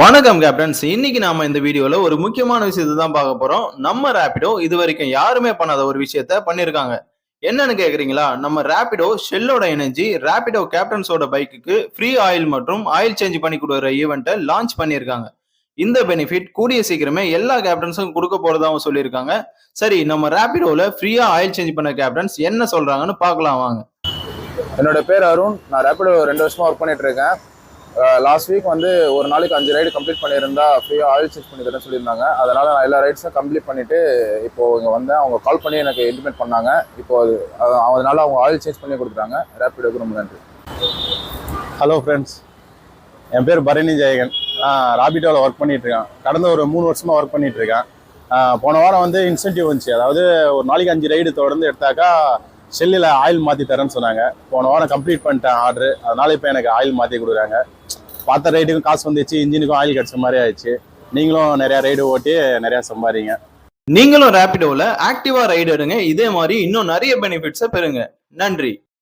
வணக்கம் கேப்டன்ஸ் இன்னைக்கு நாம இந்த வீடியோல ஒரு முக்கியமான விஷயத்தை தான் பார்க்க போறோம். நம்ம ரேபிடோ இது வரைக்கும் யாருமே பண்ணாத ஒரு விஷயத்த பண்ணிருக்காங்க. என்னன்னு கேக்குறீங்களா? நம்ம ரேபிடோ ஷெல்லோட இணைஞ்சி ரேபிடோ கேப்டன்ஸோட பைக்குக்கு ஃப்ரீ ஆயில் மற்றும் ஆயில் சேஞ்ச் பண்ணி கொடுக்குற ஈவெண்ட்டை லான்ச் பண்ணியிருக்காங்க இந்த பெனிஃபிட் கூடிய சீக்கிரமே எல்லா கேப்டன்ஸும் கொடுக்க போறதாவும் சொல்லியிருக்காங்க. சரி நம்ம ரேபிடோல ஃப்ரீயா ஆயில் சேஞ்ச் பண்ண கேப்டன்ஸ் என்ன சொல்றாங்கன்னு பார்க்கலாம் வாங்க. என்னோட பேர் அருண். நான் ரேபிடோ ரெண்டு வருஷமா ஒர்க் பண்ணிட்டு இருக்கேன். லாஸ்ட் வீக் வந்து ஒரு நாளைக்கு அஞ்சு ரைடு கம்ப்ளீட் பண்ணியிருந்தா ஃப்ரீயாக ஆயில் சேஞ்ச் பண்ணி தரேன்னு சொல்லியிருந்தாங்க. அதனால் நான் எல்லா ரைட்ஸும் கம்ப்ளீட் பண்ணிவிட்டு இப்போ இங்கே வந்தேன். அவங்க கால் பண்ணி எனக்கு இன்டிமேட் பண்ணாங்க. இப்போது அது அவங்க ஆயில் சேஞ்ச் பண்ணி கொடுக்குறாங்க. ரேப்பிடோக்கு ரொம்ப நன்றி. ஹலோ ஃப்ரெண்ட்ஸ் என் பேர் பரணி ஜெயகன். நான் ராபிட்டோவில் ஒர்க் பண்ணிகிட்ருக்கேன் கடந்த ஒரு மூணு வருஷமாக ஒர்க் பண்ணிகிட்ருக்கேன் போன வாரம் வந்து இன்சென்டிவ் வந்துச்சு. அதாவது ஒரு நாளைக்கு அஞ்சு ரைடு தொடர்ந்து எடுத்தாக்கா செல்லில் ஆயில் மாற்றி தரேன்னு சொன்னாங்க. போன வாரம் கம்ப்ளீட் பண்ணிட்டேன் ஆர்டர் அதனால் இப்போ எனக்கு ஆயில் மாற்றி கொடுக்குறாங்க. பார்த்த ரைடுக்கும் காசு வந்துச்சு இன்ஜினுக்கும் ஆயில் கிடச்ச மாதிரி ஆயிடுச்சு. நீங்களும் நிறையா ரைடு ஓட்டி நிறையா சம்பாதிங்க. நீங்களும் ரேபிடோல ஆக்டிவா ரைடு எடுங்க. இதே மாதிரி இன்னும் நிறைய பெனிஃபிட்ஸை பெறுங்க. நன்றி.